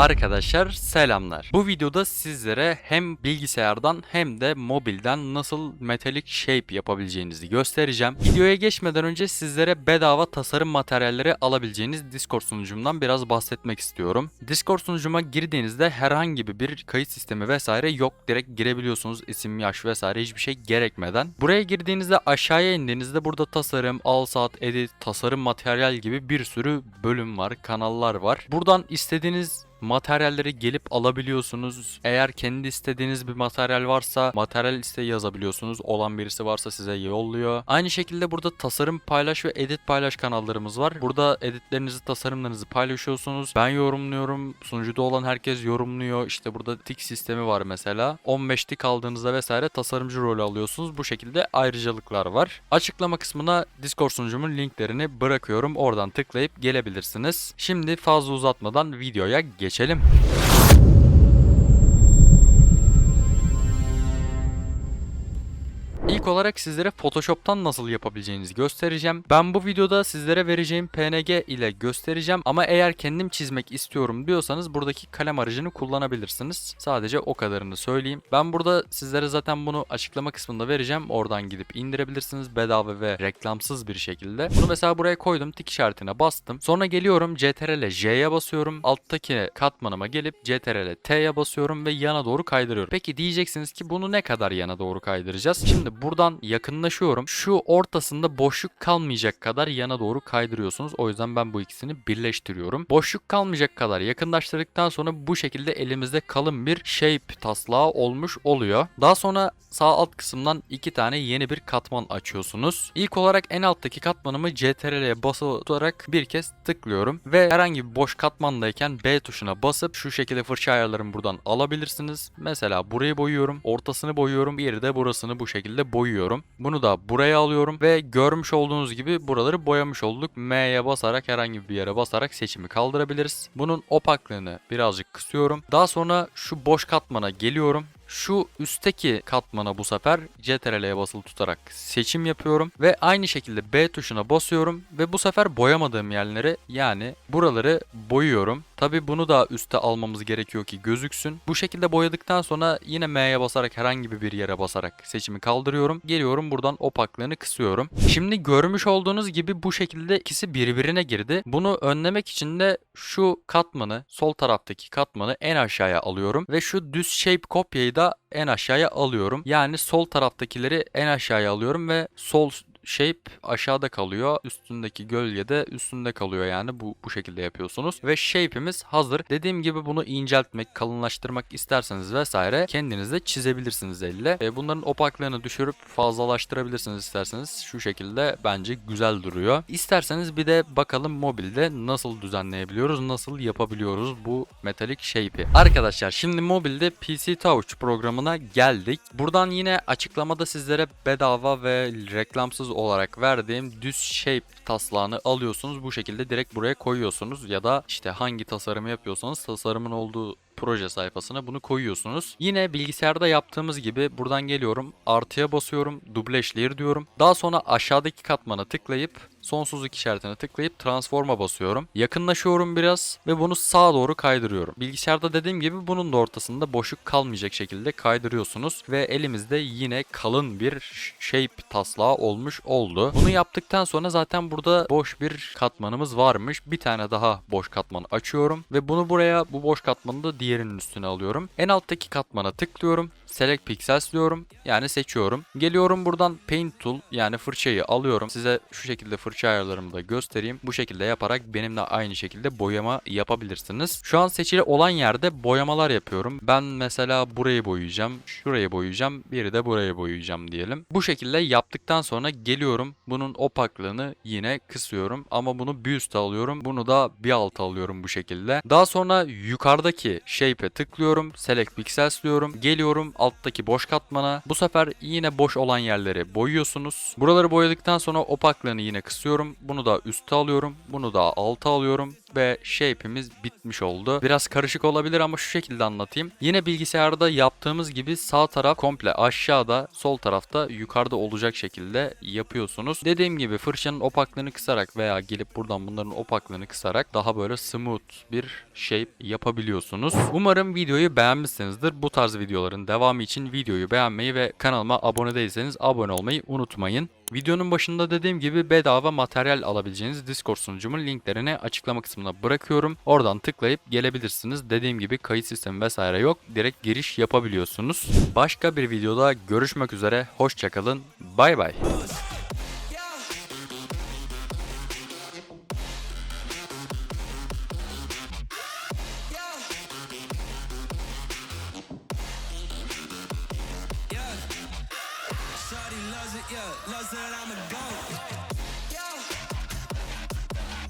Arkadaşlar selamlar. Bu videoda sizlere hem bilgisayardan hem de mobilden nasıl metalik shape yapabileceğinizi göstereceğim. Videoya geçmeden önce sizlere bedava tasarım materyalleri alabileceğiniz Discord sunucumdan biraz bahsetmek istiyorum. Discord sunucuma girdiğinizde herhangi bir kayıt sistemi vesaire yok. Direkt girebiliyorsunuz isim, yaş vesaire hiçbir şey gerekmeden. Buraya girdiğinizde aşağıya indiğinizde burada tasarım, al saat, edit, tasarım materyal gibi bir sürü bölüm var, kanallar var. Buradan istediğiniz materyalleri gelip alabiliyorsunuz. Eğer kendi istediğiniz bir materyal varsa materyal liste yazabiliyorsunuz. Olan birisi varsa size yolluyor. Aynı şekilde burada tasarım paylaş ve edit paylaş kanallarımız var. Burada editlerinizi, tasarımlarınızı paylaşıyorsunuz. Ben yorumluyorum. Sunucuda olan herkes yorumluyor. İşte burada tik sistemi var mesela. 15 tik aldığınızda vesaire tasarımcı rolü alıyorsunuz. Bu şekilde ayrıcalıklar var. Açıklama kısmına Discord sunucumun linklerini bırakıyorum. Oradan tıklayıp gelebilirsiniz. Şimdi fazla uzatmadan videoya geçelim geçelim. İlk olarak sizlere Photoshop'tan nasıl yapabileceğinizi göstereceğim. Ben bu videoda sizlere vereceğim PNG ile göstereceğim ama eğer kendim çizmek istiyorum diyorsanız buradaki kalem aracını kullanabilirsiniz. Sadece o kadarını söyleyeyim. Ben burada sizlere zaten bunu açıklama kısmında vereceğim. Oradan gidip indirebilirsiniz bedava ve reklamsız bir şekilde. Bunu mesela buraya koydum. Tik işaretine bastım. Sonra geliyorum CTRL J'ye basıyorum. Alttaki katmanıma gelip CTRL T'ye basıyorum ve yana doğru kaydırıyorum. Peki diyeceksiniz ki bunu ne kadar yana doğru kaydıracağız? Şimdi buradan yakınlaşıyorum. Şu ortasında boşluk kalmayacak kadar yana doğru kaydırıyorsunuz. O yüzden ben bu ikisini birleştiriyorum. Boşluk kalmayacak kadar yakınlaştırdıktan sonra bu şekilde elimizde kalın bir shape taslağı olmuş oluyor. Daha sonra sağ alt kısımdan iki tane yeni bir katman açıyorsunuz. İlk olarak en alttaki katmanımı CTRL'ye basarak bir kez tıklıyorum ve herhangi bir boş katmandayken B tuşuna basıp şu şekilde fırça ayarlarını buradan alabilirsiniz. Mesela burayı boyuyorum, ortasını boyuyorum, bir de burasını bu şekilde boyuyorum. Bunu da buraya alıyorum ve görmüş olduğunuz gibi buraları boyamış olduk. M'ye basarak herhangi bir yere basarak seçimi kaldırabiliriz. Bunun opaklığını birazcık kısıyorum. Daha sonra şu boş katmana geliyorum. Şu üstteki katmana bu sefer CTRL'ye basılı tutarak seçim yapıyorum ve aynı şekilde B tuşuna basıyorum ve bu sefer boyamadığım yerleri yani buraları boyuyorum. Tabi bunu da üste almamız gerekiyor ki gözüksün. Bu şekilde boyadıktan sonra yine M'ye basarak herhangi bir yere basarak seçimi kaldırıyorum. Geliyorum buradan opaklığını kısıyorum. Şimdi görmüş olduğunuz gibi bu şekilde ikisi birbirine girdi. Bunu önlemek için de şu katmanı sol taraftaki katmanı en aşağıya alıyorum ve şu düz shape kopyayı da en aşağıya alıyorum. Yani sol taraftakileri en aşağıya alıyorum ve sol shape aşağıda kalıyor. Üstündeki gölge de üstünde kalıyor yani bu bu şekilde yapıyorsunuz ve shape'imiz hazır. Dediğim gibi bunu inceltmek, kalınlaştırmak isterseniz vesaire kendiniz de çizebilirsiniz elle. E, bunların opaklığını düşürüp fazlalaştırabilirsiniz isterseniz. Şu şekilde bence güzel duruyor. İsterseniz bir de bakalım mobilde nasıl düzenleyebiliyoruz, nasıl yapabiliyoruz bu metalik shape'i. Arkadaşlar şimdi mobilde PC Touch programına geldik. Buradan yine açıklamada sizlere bedava ve reklamsız olarak verdiğim düz shape taslağını alıyorsunuz. Bu şekilde direkt buraya koyuyorsunuz ya da işte hangi tasarımı yapıyorsanız tasarımın olduğu proje sayfasına bunu koyuyorsunuz. Yine bilgisayarda yaptığımız gibi buradan geliyorum. Artıya basıyorum. Dublaj layer diyorum. Daha sonra aşağıdaki katmana tıklayıp sonsuzluk işaretine tıklayıp transforma basıyorum. Yakınlaşıyorum biraz ve bunu sağa doğru kaydırıyorum. Bilgisayarda dediğim gibi bunun da ortasında boşluk kalmayacak şekilde kaydırıyorsunuz ve elimizde yine kalın bir shape taslağı olmuş oldu. Bunu yaptıktan sonra zaten burada boş bir katmanımız varmış. Bir tane daha boş katman açıyorum ve bunu buraya bu boş katmanı da diğerinin üstüne alıyorum. En alttaki katmana tıklıyorum. Select Pixels diyorum. Yani seçiyorum. Geliyorum buradan Paint Tool yani fırçayı alıyorum. Size şu şekilde fırça ayarlarımı da göstereyim. Bu şekilde yaparak benimle aynı şekilde boyama yapabilirsiniz. Şu an seçili olan yerde boyamalar yapıyorum. Ben mesela burayı boyayacağım. Şurayı boyayacağım. Biri de burayı boyayacağım diyelim. Bu şekilde yaptıktan sonra geliyorum. Bunun opaklığını yine kısıyorum. Ama bunu bir üste alıyorum. Bunu da bir alta alıyorum bu şekilde. Daha sonra yukarıdaki shape'e tıklıyorum. Select Pixels diyorum. Geliyorum alttaki boş katmana. Bu sefer yine boş olan yerleri boyuyorsunuz. Buraları boyadıktan sonra opaklığını yine kısıyorum. Bunu da üste alıyorum. Bunu da alta alıyorum. Ve shape'imiz bitmiş oldu. Biraz karışık olabilir ama şu şekilde anlatayım. Yine bilgisayarda yaptığımız gibi sağ taraf komple aşağıda, sol tarafta yukarıda olacak şekilde yapıyorsunuz. Dediğim gibi fırçanın opaklığını kısarak veya gelip buradan bunların opaklığını kısarak daha böyle smooth bir shape yapabiliyorsunuz. Umarım videoyu beğenmişsinizdir. Bu tarz videoların devamı için videoyu beğenmeyi ve kanalıma abone değilseniz abone olmayı unutmayın. Videonun başında dediğim gibi bedava materyal alabileceğiniz Discord sunucumun linklerini açıklama kısmına bırakıyorum. Oradan tıklayıp gelebilirsiniz. Dediğim gibi kayıt sistemi vesaire yok. Direkt giriş yapabiliyorsunuz. Başka bir videoda görüşmek üzere. Hoşçakalın. Bay bay. Loves that